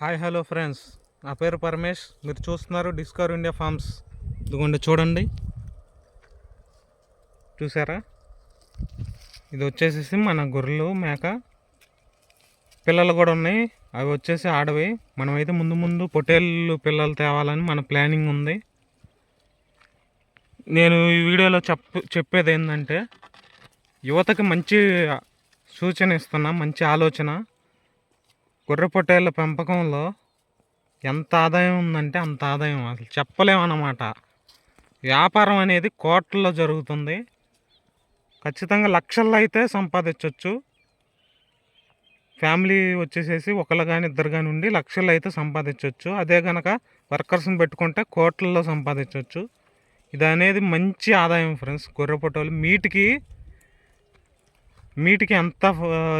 Hi hello friends. నా పేరు పరమేష్. మీరు చూస్తున్నారు డిస్కవర్ ఇండియా ఫార్మ్స్. ఇదిగోండి చూడండి. చూసారా? ఇది వచ్చేసేసి మన గొర్రెలు మేక. పిల్లలు కూడా ఉన్నాయి. అవి వచ్చేసి ఆడవి. మనమైతే ముందు ముందు పొటేళ్ళు పిల్లలు తేవాలని మన ప్లానింగ్ ఉంది. నేను ఈ వీడియోలో చెప్ చెప్పేది ఏంటంటే యువతకి మంచి సూచన ఇస్తున్నా మంచి ఆలోచన. గొర్రె పొట్టేళ్ళ పెంపకంలో ఎంత ఆదాయం ఉందంటే అంత ఆదాయం అసలు చెప్పలేమన్నమాట. వ్యాపారం అనేది కోట్లలో జరుగుతుంది. ఖచ్చితంగా లక్షల్లో అయితే సంపాదించవచ్చు ఫ్యామిలీ వచ్చేసేసి ఒకళ్ళు కానీ ఇద్దరు కానీ ఉండి లక్షల్లో అయితే సంపాదించవచ్చు అదే కనుక వర్కర్స్ని పెట్టుకుంటే కోట్లలో సంపాదించవచ్చు ఇది అనేది మంచి ఆదాయం ఫ్రెండ్స్. గొర్రె పొట్టేలు మీటికి మీటికి ఎంత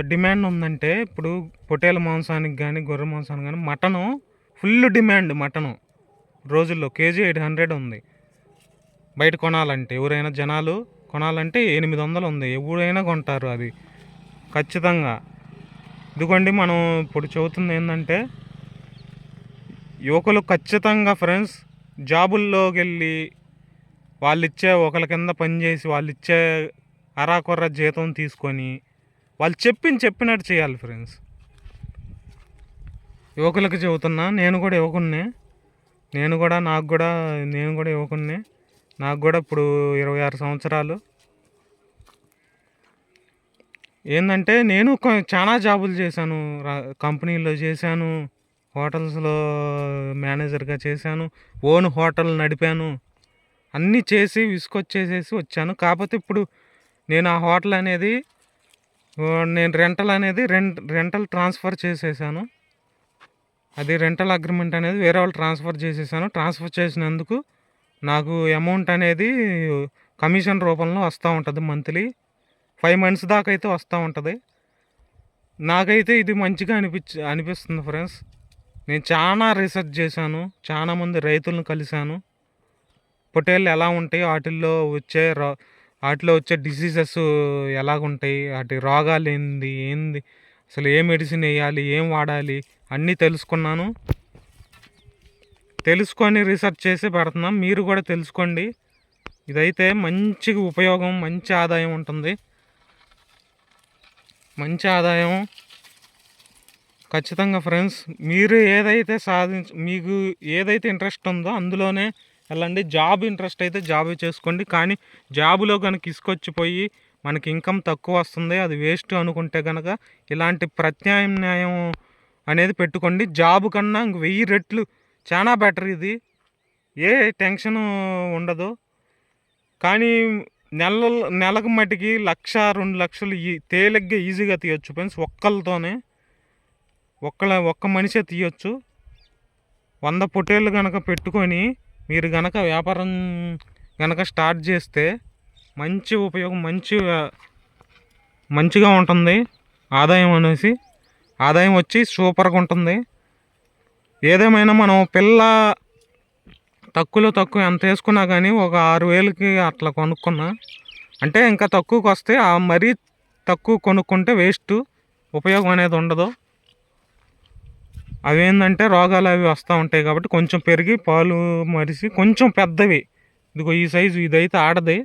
డిమాండ్ ఉందంటే ఇప్పుడు పొటేల మాంసానికి కానీ గొర్రె మాంసానికి కానీ మటను ఫుల్ డిమాండ్ మటను రోజుల్లో. కేజీ ఎయిట్ హండ్రెడ్ ఉంది. బయట కొనాలంటే ఎవరైనా జనాలు కొనాలంటే ఎనిమిది వందలు ఉంది. ఎవరైనా కొంటారు అది. ఖచ్చితంగా. ఇదిగోండి మనం ఇప్పుడు చెబుతుంది ఏంటంటే యువకులు ఖచ్చితంగా ఫ్రెండ్స్ జాబుల్లోకి వెళ్ళి వాళ్ళు ఇచ్చే ఒకరి కింద పనిచేసి వాళ్ళు ఇచ్చే అరాకొర్ర జీతం తీసుకొని వాళ్ళు చెప్పింది చెప్పినట్టు చేయాలి ఫ్రెండ్స్. యువకులకు చెబుతున్నా నేను కూడా యువకున్నే నేను కూడా నాకు కూడా నేను కూడా యువకున్నే నాకు కూడా ఇప్పుడు ఇరవై ఆరు సంవత్సరాలు. ఏంటంటే నేను చాలా జాబులు చేశాను. కంపెనీలో చేశాను. హోటల్స్లో మేనేజర్గా చేశాను. ఓన్ హోటల్ నడిపాను. అన్నీ చేసి విసుకొచ్చేసేసి వచ్చాను. కాకపోతే ఇప్పుడు నేను ఆ హోటల్ అనేది నేను రెంటల్ అనేది రెంట్ రెంటల్ ట్రాన్స్ఫర్ చేసేసాను. అది రెంటల్ అగ్రిమెంట్ అనేది వేరే వాళ్ళు ట్రాన్స్ఫర్ చేసేసాను. ట్రాన్స్ఫర్ చేసినందుకు నాకు అమౌంట్ అనేది కమిషన్ రూపంలో వస్తూ ఉంటుంది మంత్లీ. ఫైవ్ మంత్స్ దాకా అయితే వస్తూ ఉంటుంది. నాకైతే ఇది మంచిగా అనిపించ అనిపిస్తుంది ఫ్రెండ్స్. నేను చాలా రీసెర్చ్ చేశాను. చాలా మంది రైతులను కలిశాను. పొటేళ్ళు ఎలా ఉంటాయి వాటిల్లో వచ్చే వాటిలో వచ్చే డిసీజెస్ ఎలాగుంటాయి? వాటి రోగాలు ఏంది? ఏంది? అసలు ఏ మెడిసిన్ వేయాలి? ఏం వాడాలి? అన్నీ తెలుసుకున్నాను. తెలుసుకొని రీసెర్చ్ చేసి పెడుతున్నాం. మీరు కూడా తెలుసుకోండి. ఇదైతే మంచి ఉపయోగం మంచి ఆదాయం ఉంటుంది. మంచి ఆదాయం. ఖచ్చితంగా ఫ్రెండ్స్ మీరు ఏదైతే సాధించ మీకు ఏదైతే ఇంట్రెస్ట్ ఉందో అందులోనే వెళ్ళండి జాబ్ ఇంట్రెస్ట్ అయితే జాబ్ చేసుకోండి. కానీ జాబులో కనుక ఇసుకొచ్చిపోయి మనకి ఇన్కమ్ తక్కువ వస్తుంది అది వేస్ట్ అనుకుంటే కనుక ఇలాంటి ప్రత్యామ్నాయం అనేది పెట్టుకోండి. జాబ్ కన్నా ఇంక వెయ్యి రెట్లు చాలా బెటర్ ఇది. ఏ టెన్షన్ ఉండదు. కానీ నెల నెలకు మటుకి లక్ష రెండు లక్షలు ఈ తేలిగ్గా ఈజీగా తీయొచ్చు ఫ్రెండ్స్. ఒక్కళ్ళతోనే ఒక్కళ్ళ ఒక్క మనిషే తీయొచ్చు. వంద పొట్టేళ్ళు కనుక పెట్టుకొని మీరు గనక వ్యాపారం గనక స్టార్ట్ చేస్తే మంచి ఉపయోగం మంచి మంచిగా ఉంటుంది. ఆదాయం అనేసి ఆదాయం వచ్చి సూపర్గా ఉంటుంది. ఏదేమైనా మనం పిల్ల తక్కువలో తక్కువ ఎంత వేసుకున్నా కానీ ఒక ఆరు వేలకి అట్లా కొనుక్కున్నా అంటే ఇంకా తక్కువకి వస్తే ఆ మరీ తక్కువ కొనుక్కుంటే వేస్ట్ ఉపయోగం అనేది ఉండదు. అవి ఏంటంటే రోగాలు అవి వస్తూ ఉంటాయి కాబట్టి కొంచెం పెరిగి పాలు మరిసి కొంచెం పెద్దవి. ఇదిగో ఈ సైజు ఇదైతే ఆడది.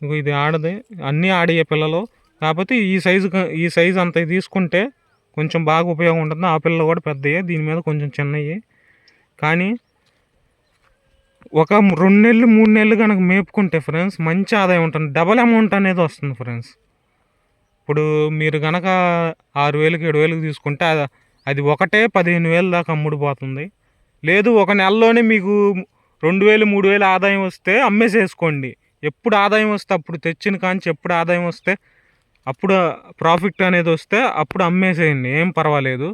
ఇదిగో ఇది ఆడది. అన్నీ ఆడే పిల్లలు. కాకపోతే ఈ సైజు ఈ సైజు అంత తీసుకుంటే కొంచెం బాగా ఉపయోగం ఉంటుంది ఆ పిల్లలు కూడా పెద్దవి దీని మీద కొంచెం చిన్నవి కానీ ఒక రెండు నెలలు మూడు నెలలు కనుక మేపుకుంటే ఫ్రెండ్స్ మంచి ఆదాయం ఉంటుంది. డబల్ అమౌంట్ అనేది వస్తుంది ఫ్రెండ్స్. ఇప్పుడు మీరు కనుక ఆరు వేలకు ఏడు వేలకు తీసుకుంటే అది ఒకటే పదిహేను వేలు దాకా అమ్ముడుపోతుంది. లేదు ఒక నెలలోనే మీకు రెండు వేలు మూడు వేలు ఆదాయం వస్తే అమ్మేసేసుకోండి. ఎప్పుడు ఆదాయం వస్తే అప్పుడు తెచ్చిన కాంచి ఎప్పుడు ఆదాయం వస్తే అప్పుడు ప్రాఫిట్ అనేది వస్తే అప్పుడు అమ్మేసేయండి ఏం పర్వాలేదు.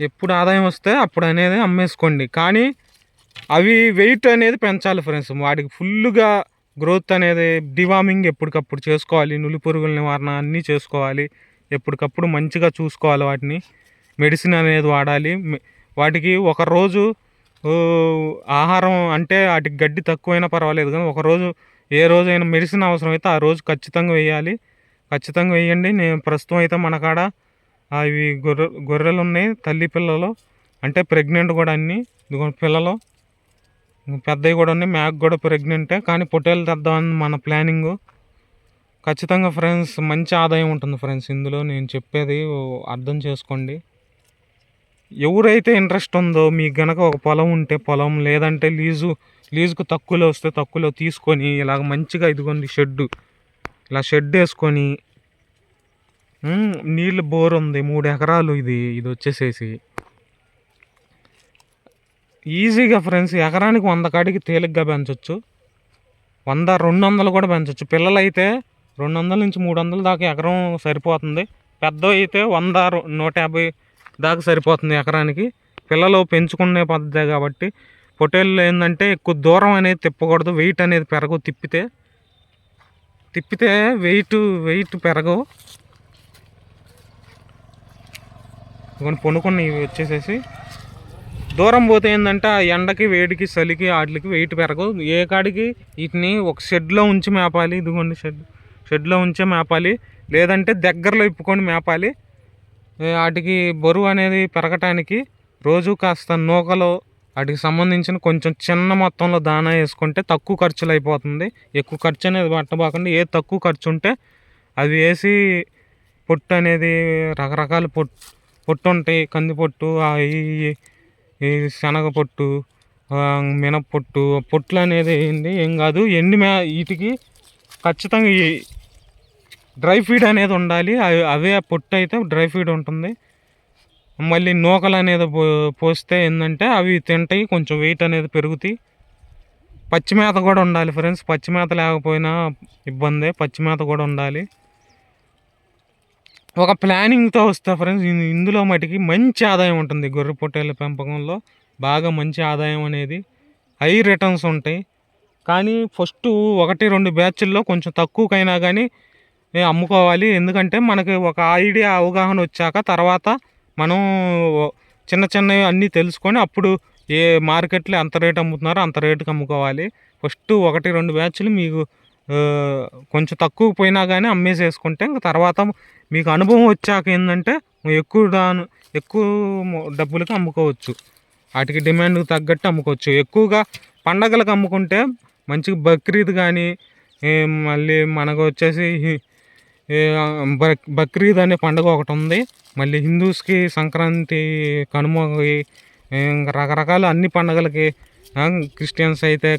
ఎప్పుడు ఆదాయం వస్తే అప్పుడు అనేది అమ్మేసుకోండి. కానీ అవి వెయిట్ అనేది పెంచాలి ఫ్రెండ్స్. వాటికి ఫుల్గా గ్రోత్ అనేది డివార్మింగ్ ఎప్పటికప్పుడు చేసుకోవాలి నులి పురుగుల నివారణ అన్నీ చేసుకోవాలి. ఎప్పటికప్పుడు మంచిగా చూసుకోవాలి వాటిని. మెడిసిన్ అనేది వాడాలి. వాటికి ఒక రోజు ఆహారం అంటే వాటికి గడ్డి తక్కువైనా పర్వాలేదు కానీ ఒక రోజు ఏ రోజైనా మెడిసిన్ అవసరం అయితే ఆ రోజు ఖచ్చితంగా వేయాలి. ఖచ్చితంగా వేయండి. నేను ప్రస్తుతం అయితే మన కాడ అవి గొర్రె గొర్రెలు ఉన్నాయి. తల్లి పిల్లలు అంటే ప్రెగ్నెంట్ కూడా అన్నీ. ఇదిగో పిల్లలు. పెద్దవి కూడా ఉన్నాయి. మ్యాక్ కూడా ప్రెగ్నెంటే. కానీ పొట్టేలు తెద్దామని మన ప్లానింగు. ఖచ్చితంగా ఫ్రెండ్స్ మంచి ఆదాయం ఉంటుంది ఫ్రెండ్స్. ఇందులో నేను చెప్పేది అర్థం చేసుకోండి. ఎవరైతే ఇంట్రెస్ట్ ఉందో మీకు గనక ఒక పొలం ఉంటే పొలం లేదంటే లీజు లీజుకు తక్కువలో వస్తే తక్కువలో తీసుకొని ఇలాగ మంచిగా ఇదిగోండి షెడ్డు. ఇలా షెడ్ వేసుకొని నీళ్ళు బోర్ ఉంది మూడు ఎకరాలు ఇది ఇది వచ్చేసేసి. ఈజీగా ఫ్రెండ్స్ ఎకరానికి వంద కాడికి తేలిగ్గా పెంచవచ్చు వంద రెండు వందలు కూడా పెంచవచ్చు పిల్లలైతే రెండు వందల నుంచి మూడు వందల దాకా ఎకరం సరిపోతుంది. పెద్ద అయితే వంద నూట యాభై దాకా సరిపోతుంది ఎకరానికి. పిల్లలు పెంచుకునే పద్ధతి కాబట్టి పొట్టేళ్ళు ఏంటంటే ఎక్కువ దూరం అనేది తిప్పకూడదు. వెయిట్ అనేది పెరగవు తిప్పితే. తిప్పితే వెయిట్ వెయిట్ పెరగవు. ఇవన్నీ పొనుకుని ఇవి వచ్చేసేసి. దూరం పోతే ఏంటంటే ఆ ఎండకి వేడికి చలికి వాటికి వెయిట్ పెరగవు. ఏ కాడికి? వీటిని ఒక షెడ్లో ఉంచి మేపాలి. ఇదిగోండి షెడ్. షెడ్లో ఉంచే మేపాలి. లేదంటే దగ్గరలో ఇప్పుకొని మేపాలి. వాటికి బరువు అనేది పెరగటానికి రోజు కాస్త నూకలో వాటికి సంబంధించిన కొంచెం చిన్న మొత్తంలో దానా వేసుకుంటే తక్కువ ఖర్చులు అయిపోతుంది. ఎక్కువ ఖర్చు అనేది పట్టబోకుండా. ఏ తక్కువ ఖర్చు ఉంటే అవి వేసి పొట్టు అనేది రకరకాల పొట్టు పొట్టు ఉంటాయి. కంది పొట్టు ఈ శనగ పొట్టు ఆ, మినప పొట్టు పొట్లు అనేది ఏంది? ఏం కాదు. ఎండి మే వీటికి ఖచ్చితంగా ఈ డ్రై ఫీడ్ అనేది ఉండాలి. అవి- అవే పొట్టు అయితే డ్రై ఫీడ్ ఉంటుంది. మళ్ళీ నూకలు అనేది పోస్తే ఏంటంటే అవి తింటాయి కొంచెం వెయిట్ అనేది పెరుగుతాయి. పచ్చిమేత కూడా ఉండాలి ఫ్రెండ్స్. పచ్చిమేత లేకపోయినా ఇబ్బందే. పచ్చిమేత కూడా ఉండాలి. ఒక ప్లానింగ్తో వస్తే ఫ్రెండ్స్ ఇందులో మటుకి మంచి ఆదాయం ఉంటుంది. గొర్రె పొట్టేళ్ళ పెంపకంలో బాగా మంచి ఆదాయం అనేది. హై రిటర్న్స్ ఉంటాయి. కానీ ఫస్ట్ ఒకటి రెండు బ్యాచ్ల్లో కొంచెం తక్కువకైనా కానీ అమ్ముకోవాలి. ఎందుకంటే మనకి ఒక ఐడియా అవగాహన వచ్చాక తర్వాత మనం చిన్న చిన్నవి అన్నీ తెలుసుకొని అప్పుడు ఏ మార్కెట్లో ఎంత రేట్ అమ్ముతున్నారో అంత రేటుకి అమ్ముకోవాలి. ఫస్ట్ ఒకటి రెండు బ్యాచ్లు మీకు కొంచెం తక్కువ పోయినా కానీ అమ్మేసేసుకుంటే ఇంకా తర్వాత మీకు అనుభవం వచ్చాక ఏంటంటే ఎక్కువ దాని ఎక్కువ డబ్బులకి అమ్ముకోవచ్చు. వాటికి డిమాండ్కి తగ్గట్టు అమ్ముకోవచ్చు. ఎక్కువగా పండగలకు అమ్ముకుంటే మంచిగా బక్రీద్ కానీ మళ్ళీ మనకు వచ్చేసి బక్- బక్రీద్ అనే పండుగ ఒకటి ఉంది. మళ్ళీ హిందూస్కి సంక్రాంతి కనుమకి ఇంకా రకరకాల అన్ని పండగలకి క్రిస్టియన్స్ అయితే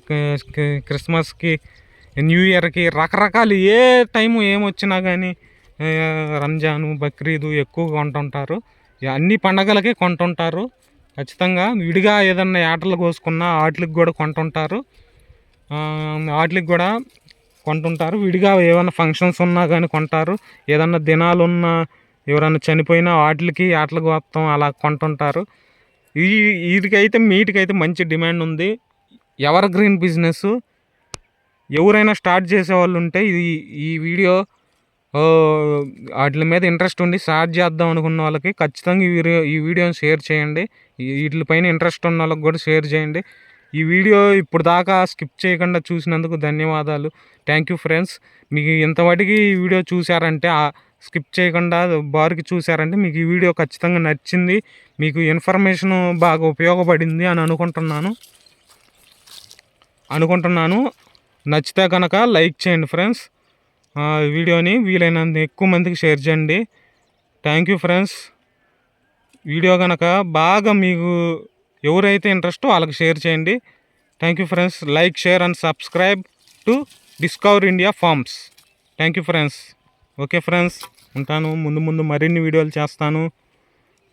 క్రిస్మస్కి న్యూ ఇయర్కి రకరకాలు ఏ టైము ఏమొచ్చినా కానీ రంజాను బక్రీదు ఎక్కువ కొంటుంటారు. అన్ని పండగలకి కొంటుంటారు. ఖచ్చితంగా విడిగా ఏదన్నా ఆటలు కోసుకున్నా వాటికి కూడా కొంటుంటారు. వాటికి కూడా కొంటుంటారు. విడిగా ఏమైనా ఫంక్షన్స్ ఉన్నా కానీ కొంటారు. ఏదన్నా దినాలు ఉన్నా ఎవరైనా చనిపోయినా వాటికి ఆటలకు మొత్తం అలా కొంటుంటారు. ఈ వీటికైతే మీటికైతే మంచి డిమాండ్ ఉంది. ఎవర్ గ్రీన్ బిజినెస్ ఎవరైనా స్టార్ట్ చేసే వాళ్ళు ఉంటే ఇది ఈ వీడియో వాటి మీద ఇంట్రెస్ట్ ఉండి స్టార్ట్ చేద్దాం అనుకున్న వాళ్ళకి ఖచ్చితంగా ఈ వీడియో ఈ వీడియోని షేర్ చేయండి. వీటిపైన ఇంట్రెస్ట్ ఉన్న వాళ్ళకి కూడా షేర్ చేయండి. ఈ వీడియో ఇప్పుడు దాకా స్కిప్ చేయకుండా చూసినందుకు ధన్యవాదాలు. థ్యాంక్ యూ ఫ్రెండ్స్ మీకు ఇంతవాటికి ఈ వీడియో చూసారంటే స్కిప్ చేయకుండా బారికి చూసారంటే మీకు ఈ వీడియో ఖచ్చితంగా నచ్చింది. మీకు ఇన్ఫర్మేషన్ బాగా ఉపయోగపడింది అని అనుకుంటున్నాను. అనుకుంటున్నాను. నచ్చితే కనుక లైక్ చేయండి ఫ్రెండ్స్ ఆ, వీడియోని వీలైనంత ఎక్కువ మందికి షేర్ చేయండి. థ్యాంక్ యూ ఫ్రెండ్స్ వీడియో కనుక బాగా మీకు ఎవరైతే ఇంట్రెస్టో వాళ్ళకి షేర్ చేయండి. Thank you friends like share and subscribe to discover India farms thank you friends okay friends ఉంటాను. ముందు ముందు మరిన్ని వీడియోలు చేస్తాను.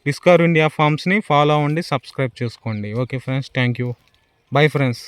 డిస్కవర్ ఇండియా ఫార్మ్స్ని ఫాలో అవ్వండి సబ్స్క్రైబ్ చేసుకోండి. Okay friends thank you bye friends